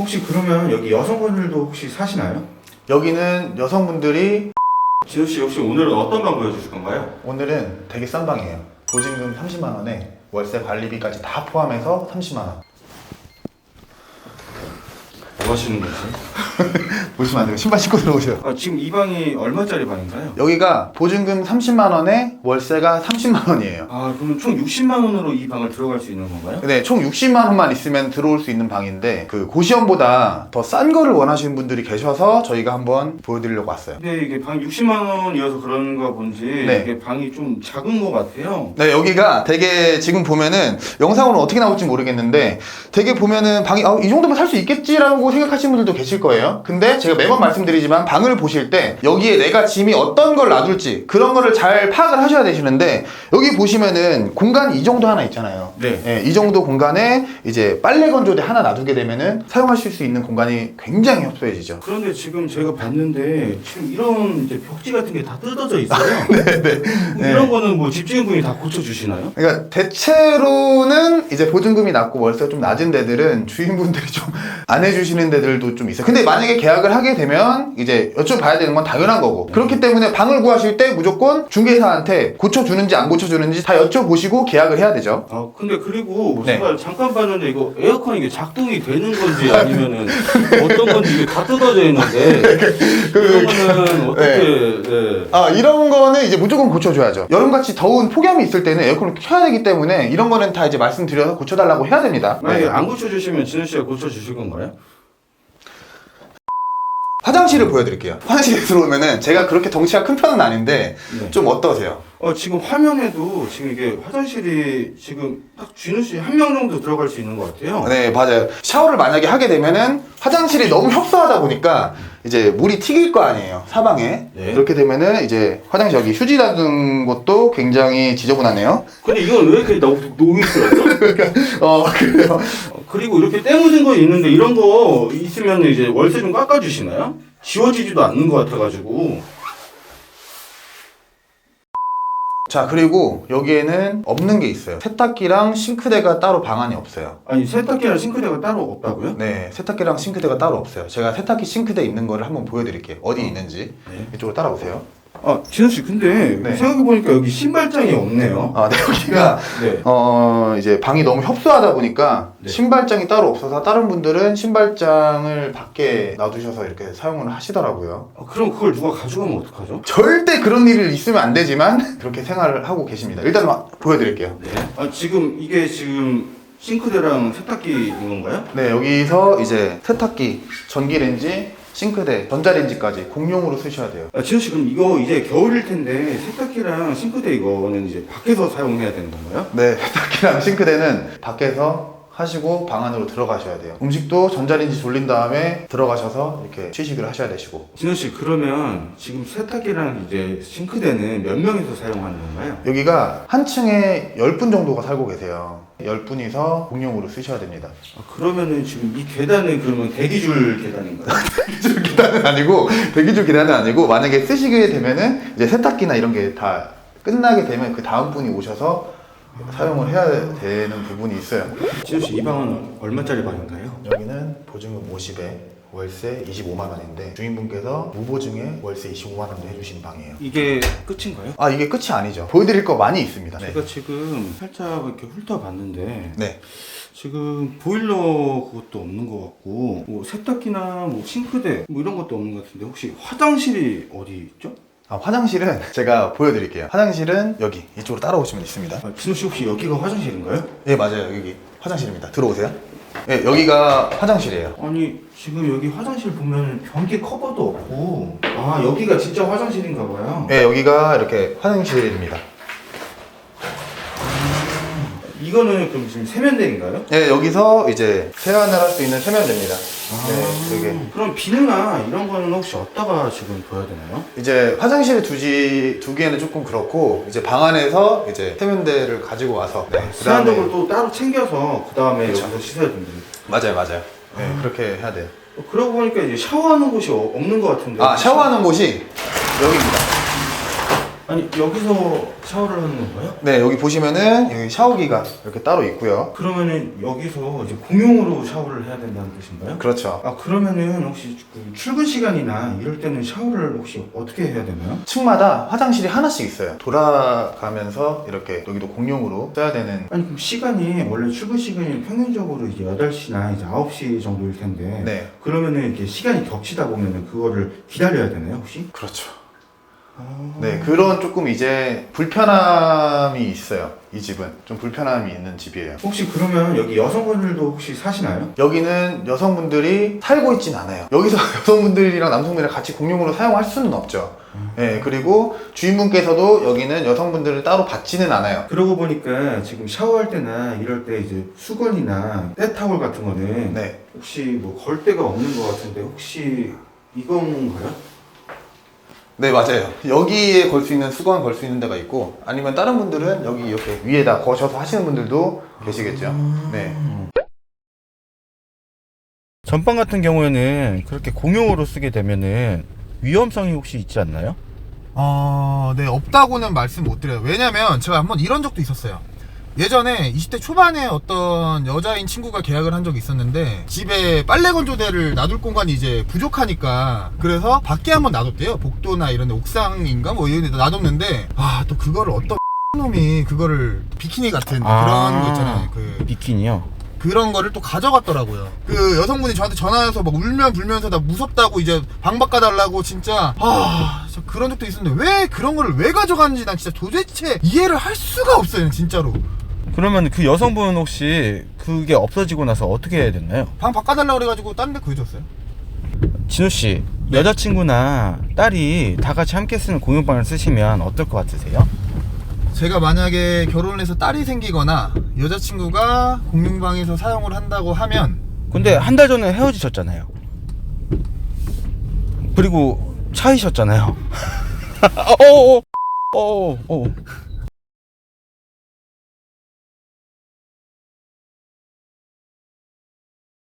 혹시 그러면 여기 여성분들도 혹시 사시나요? 여기는 여성분들이 진우 씨 혹시 오늘은 어떤 방 보여주실 건가요? 오늘은 되게 싼 방이에요. 보증금 30만 원에 월세 관리비까지 다 포함해서 30만 원. 뭐 하시는 거지? 보시면 안 돼요. 신발 신고 들어오셔요. 아, 지금 이 방이 얼마짜리 방인가요? 여기가 보증금 30만 원에 월세가 30만 원이에요. 아 그러면 총 60만 원으로 이 방을 들어갈 수 있는 건가요? 네, 총 60만 원만 있으면 들어올 수 있는 방인데 그 고시원보다 더 싼 거를 원하시는 분들이 계셔서 저희가 한번 보여드리려고 왔어요. 근데 이게 방 60만 원이어서 그런가 본지 네. 이게 방이 좀 작은 것 같아요. 네, 여기가 되게 지금 보면은 영상으로 어떻게 나올지 모르겠는데 되게 보면은 방이 아, 이 정도면 살 수 있겠지라고 생각하시는 분들도 계실 거예요. 근데 제가 매번 말씀드리지만 방을 보실 때 여기에 내가 짐이 어떤 걸 놔둘지 그런 거를 잘 파악을 하셔야 되시는데 여기 보시면은 공간이 이 정도 하나 있잖아요. 네. 예, 이 정도 공간에 이제 빨래 건조대 하나 놔두게 되면은 사용하실 수 있는 공간이 굉장히 협소해지죠. 그런데 지금 제가 봤는데 지금 이런 이제 벽지 같은 게 다 뜯어져 있어요. 네네. 이런 거는 뭐 집주인분이 다 고쳐주시나요? 그러니까 대체로는 이제 보증금이 낮고 월세가 좀 낮은 데들은 주인분들이 좀 안 해주시는 데들도 좀 있어요. 근데 만 약에 계약을 하게 되면 이제 여쭤봐야 되는 건 당연한 거고 그렇기 때문에 방을 구하실 때 무조건 중개사한테 고쳐주는지 안 고쳐주는지 다 여쭤보시고 계약을 해야 되죠. 아 근데 그리고 네. 제가 잠깐 봤는데 이거 에어컨 이게 작동이 되는 건지 아니면은 어떤 건지 이게 다 뜯어져 있는데 그러면은 어떻게 네. 아 이런 거는 이제 무조건 고쳐줘야죠. 여름같이 더운 폭염이 있을 때는 에어컨을 켜야 되기 때문에 이런 거는 다 이제 말씀드려서 고쳐달라고 해야 됩니다. 만약에 네. 안 고쳐주시면 진우 씨가 고쳐주실 건가요? 화장실을 보여드릴게요. 화장실에 들어오면은 제가 그렇게 덩치가 큰 편은 아닌데 네. 좀 어떠세요? 어 지금 화면에도 지금 이게 화장실이 지금 딱 진우 씨 한 명 정도 들어갈 수 있는 것 같아요. 네, 맞아요. 샤워를 만약에 하게 되면은 화장실이 너무 협소하다 보니까 이제 물이 튀길 거 아니에요. 사방에. 네. 그렇게 되면은 이제 화장실 여기 휴지 놔둔 것도 굉장히 지저분하네요. 근데 이건 왜 이렇게 노, 노이스러죠? 어, 그래요. 어, 그리고 이렇게 때묻은 거 있는데 이런 거 있으면 이제 월세 좀 깎아주시나요? 지워지지도 않는 것 같아가지고 자, 그리고 여기에는 없는 게 있어요. 세탁기랑 싱크대가 따로 방안이 없어요. 아니 세탁기랑 싱크대가 따로 없다고요? 네, 세탁기랑 싱크대가 따로 없어요. 제가 세탁기 싱크대 있는 거를 한번 보여드릴게요. 어디 있는지. 네. 이쪽으로 따라오세요. 아 진우 씨 근데 네. 생각해보니까 여기 신발장이 없네요. 아, 네, 여기가 네. 어 이제 방이 너무 협소하다 보니까 네. 신발장이 따로 없어서 다른 분들은 신발장을 밖에 놔두셔서 이렇게 사용을 하시더라고요. 아, 그럼 그걸 누가 가져가면 어떡하죠? 절대 그런 일이 있으면 안 되지만 그렇게 생활을 하고 계십니다. 일단 마- 보여드릴게요. 네. 아 지금 이게 지금 싱크대랑 세탁기 인 건가요? 네 여기서 이제 세탁기, 전기레인지, 싱크대, 전자레인지까지 공용으로 쓰셔야 돼요. 아, 진우 씨 그럼 이거 이제 겨울일 텐데 세탁기랑 싱크대 이거는 이제 밖에서 사용해야 되는 건가요? 네 세탁기랑 싱크대는 밖에서 하시고 방 안으로 들어가셔야 돼요. 음식도 전자레인지 돌린 다음에 들어가셔서 이렇게 취식을 하셔야 되시고 진우 씨 그러면 지금 세탁기랑 이제 싱크대는 몇 명이서 사용하는 건가요? 여기가 한 층에 10분 정도가 살고 계세요. 10분이서 공용으로 쓰셔야 됩니다. 아, 그러면은 지금 이 계단은 그러면 대기줄 계단인가요? 대기줄 계단은 아니고, 대기줄 계단은 아니고, 만약에 쓰시게 되면은 이제 세탁기나 이런 게 다 끝나게 되면 그 다음 분이 오셔서 사용을 해야 되는 부분이 있어요. 진우 씨이 방은 얼마짜리 방인가요? 여기는 보증금 50에 월세 25만 원인데 주인분께서 무보증에 월세 25만 원을 해주신 방이에요. 이게 끝인가요? 아 이게 끝이 아니죠. 보여드릴 거 많이 있습니다. 네. 제가 지금 살짝 이렇게 훑어봤는데 네. 지금 보일러 그것도 없는 것 같고 뭐 세탁기나 뭐 싱크대 뭐 이런 것도 없는 것 같은데 혹시 화장실이 어디 있죠? 아, 화장실은 제가 보여드릴게요. 화장실은 여기 이쪽으로 따라오시면 있습니다. 아, 진우 씨 혹시 여기가 화장실인가요? 예 맞아요 여기 화장실입니다. 들어오세요. 예 여기가 화장실이에요. 아니 지금 여기 화장실 보면 변기 커버도 없고 아 여기가 진짜 화장실인가 봐요 예 여기가 이렇게 화장실입니다. 이거는 그럼 지금 세면대인가요? 예 여기서 이제 세안을 할 수 있는 세면대입니다. 아. 네 되게 그럼 비누나 이런 거는 혹시 어디다가 지금 둬야 되나요? 이제 화장실에 두지 두기에는 조금 그렇고 이제 방 안에서 이제 세면대를 가지고 와서 네, 그다음에- 세안적으로 또 따로 챙겨서 그 다음에 그쵸. 여기서 씻어야 된다 맞아요 맞아요. 네 그렇게 해야 돼요. 어, 그러고 보니까 이제 샤워하는 곳이 어- 없는 것 같은데 아 샤워하는 곳이 여기입니다. 아니 여기서 샤워를 하는 건가요? 네, 여기 보시면은 여기 샤워기가 이렇게 따로 있고요. 그러면은 여기서 이제 공용으로 샤워를 해야 된다는 뜻인가요? 그렇죠. 아 그러면은 혹시 그 출근 시간이나 이럴 때는 샤워를 혹시 어떻게 해야 되나요? 층마다 화장실이 하나씩 있어요. 돌아가면서 이렇게 여기도 공용으로 써야 되는. 아니 그럼 시간이 원래 출근 시간이 평균적으로 이제 8시나 이제 9시 정도일 텐데 네, 그러면은 이렇게 시간이 겹치다 보면은 그거를 기다려야 되나요 혹시? 그렇죠. 아... 네, 그런 조금 이제 불편함이 있어요. 이 집은 좀 불편함이 있는 집이에요. 혹시 그러면 여기 여성분들도 혹시 사시나요? 여기는 여성분들이 살고 있진 않아요. 여기서 여성분들이랑 남성분이랑 같이 공용으로 사용할 수는 없죠. 네, 그리고 주인분께서도 여기는 여성분들을 따로 받지는 않아요. 그러고 보니까 지금 샤워할 때나 이럴 때 이제 수건이나 때타월 같은 거는 네, 혹시 뭐 걸 데가 없는 것 같은데 혹시 이건가요? 네 맞아요. 여기에 걸 수 있는 수건 걸 수 있는 데가 있고 아니면 다른 분들은 여기 이렇게 위에다 거셔서 하시는 분들도 계시겠죠. 네. 전방 같은 경우에는 그렇게 공용으로 쓰게 되면은 위험성이 혹시 있지 않나요? 어, 네, 없다고는 말씀 못 드려요. 왜냐면 제가 한번 이런 적도 있었어요. 예전에 20대 초반에 어떤 여자인 친구가 계약을 한 적이 있었는데 집에 빨래 건조대를 놔둘 공간이 이제 부족하니까 그래서 밖에 한번 놔뒀대요. 복도나 이런 데 옥상인가 뭐 이런 데 놔뒀는데 아, 또 그거를 어떤 놈이 그거를 비키니 같은 아. 그런 거 있잖아요. 그 비키니요? 그런 거를 또 가져갔더라고요. 그 여성분이 저한테 전화해서 막 울면 불면서 나 무섭다고 이제 방 바꿔달라고 진짜 아, 저 그런 적도 있었는데 왜 그런 거를 왜 가져갔는지 난 진짜 도대체 이해를 할 수가 없어요, 진짜로. 그러면 그 여성분 혹시 그게 없어지고 나서 어떻게 해야 됐나요? 방 바꿔달라고 그래가지고 다른 데 구해줬어요. 진우 씨, 여자친구나 딸이 다 같이 함께 쓰는 공용방을 쓰시면 어떨 것 같으세요? 제가 만약에 결혼을 해서 딸이 생기거나 여자친구가 공용방에서 사용을 한다고 하면 근데 한 달 전에 헤어지셨잖아요. 그리고 차이셨잖아요. 어어어. 어어.